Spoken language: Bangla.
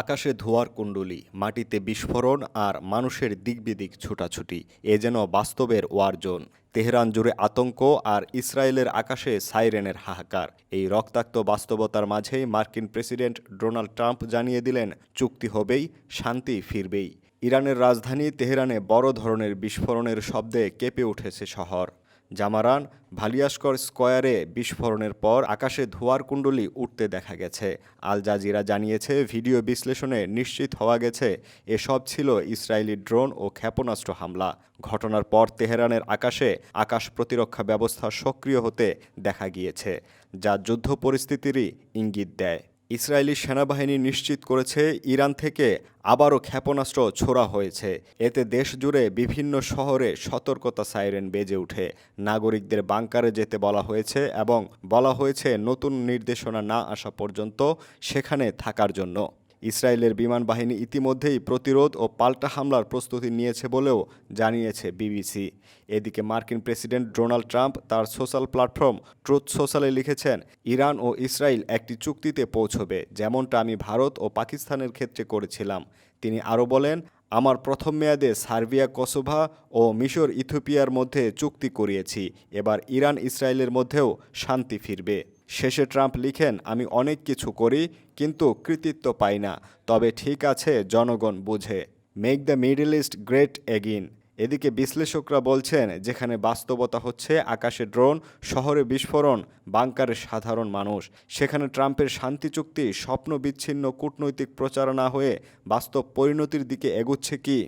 আকাশে ধোয়ার কুণ্ডলী, মাটিতে বিস্ফোরণ আর মানুষের দিকবিদিক ছুটাছুটি, এ যেন বাস্তবের ওয়ারজোন তেহরান জুড়ে আতঙ্ক আর ইসরায়েলের আকাশে সাইরেনের হাহাকার। এই রক্তাক্ত বাস্তবতার মাঝেই মার্কিন প্রেসিডেন্ট ডোনাল্ড ট্রাম্প জানিয়ে দিলেন, চুক্তি হবেই, শান্তি ফিরবেই। ইরানের রাজধানী তেহরানে বড় ধরনের বিস্ফোরণের শব্দে কেঁপে উঠেছে শহর। জামারান ভালিয়াস্কর স্কয়ারে বিস্ফোরণের পর আকাশে ধোয়ার কুণ্ডলী উঠতে দেখা গেছে। আল জাজিরা জানিয়েছে, ভিডিও বিশ্লেষণে নিশ্চিত হওয়া গেছে, এসব ছিল ইসরায়েলি ড্রোন ও ক্ষেপণাস্ত্র হামলা। ঘটনার পর তেহরানের আকাশে আকাশ প্রতিরক্ষা ব্যবস্থা সক্রিয় হতে দেখা গিয়েছে, যা যুদ্ধ পরিস্থিতিরই ইঙ্গিত দেয়। ইসরায়েলি সেনাবাহিনী নিশ্চিত করেছে ইরান থেকে আবারও ক্ষেপণাস্ত্র ছোড়া হয়েছে। এতে দেশ জুড়ে বিভিন্ন শহরে সতর্কতা সাইরেন বেজে উঠে নাগরিকদের বাংকারে যেতে বলা হয়েছে এবং বলা হয়েছে নতুন নির্দেশনা না আসা পর্যন্ত সেখানে থাকার জন্য। ইসরায়েলের বিমান বাহিনী ইতিমধ্যেই প্রতিরোধ ও পাল্টা হামলার প্রস্তুতি নিয়েছে বলেও জানিয়েছে বিবিসি। এদিকে মার্কিন প্রেসিডেন্ট ডোনাল্ড ট্রাম্প তার সোশ্যাল প্ল্যাটফর্ম ট্রুথ সোশ্যালে লিখেছেন, ইরান ও ইসরায়েল একটি চুক্তিতে পৌঁছবে, যেমনটা আমি ভারত ও পাকিস্তানের ক্ষেত্রে করেছিলাম। তিনি আরও বলেন, আমার প্রথম মেয়াদে সার্বিয়া, কসোভা ও মিশর ইথিওপিয়ার মধ্যে চুক্তি করিয়েছি, এবার ইরান ইসরায়েলের মধ্যেও শান্তি ফিরবে। শেষে ট্রাম্প লিখেন, আমি অনেক কিছু করি, কিন্তু কৃতিত্ব পাই না। তবে ঠিক আছে, জনগণ বুঝে। Make the Middle East great again এদিকে বিশ্লেষকরা বলছেন, যেখানে বাস্তবতা হচ্ছে, আকাশে ড্রোন, শহরে বিস্ফোরণ, বাংকারে সাধারণ মানুষ। সেখানে ট্রাম্পের শান্তি চুক্তি স্বপ্ন বিচ্ছিন্ন কূটনৈতিক প্রচারণা হয়ে বাস্তব পরিণতির দিকে এগুচ্ছে কি?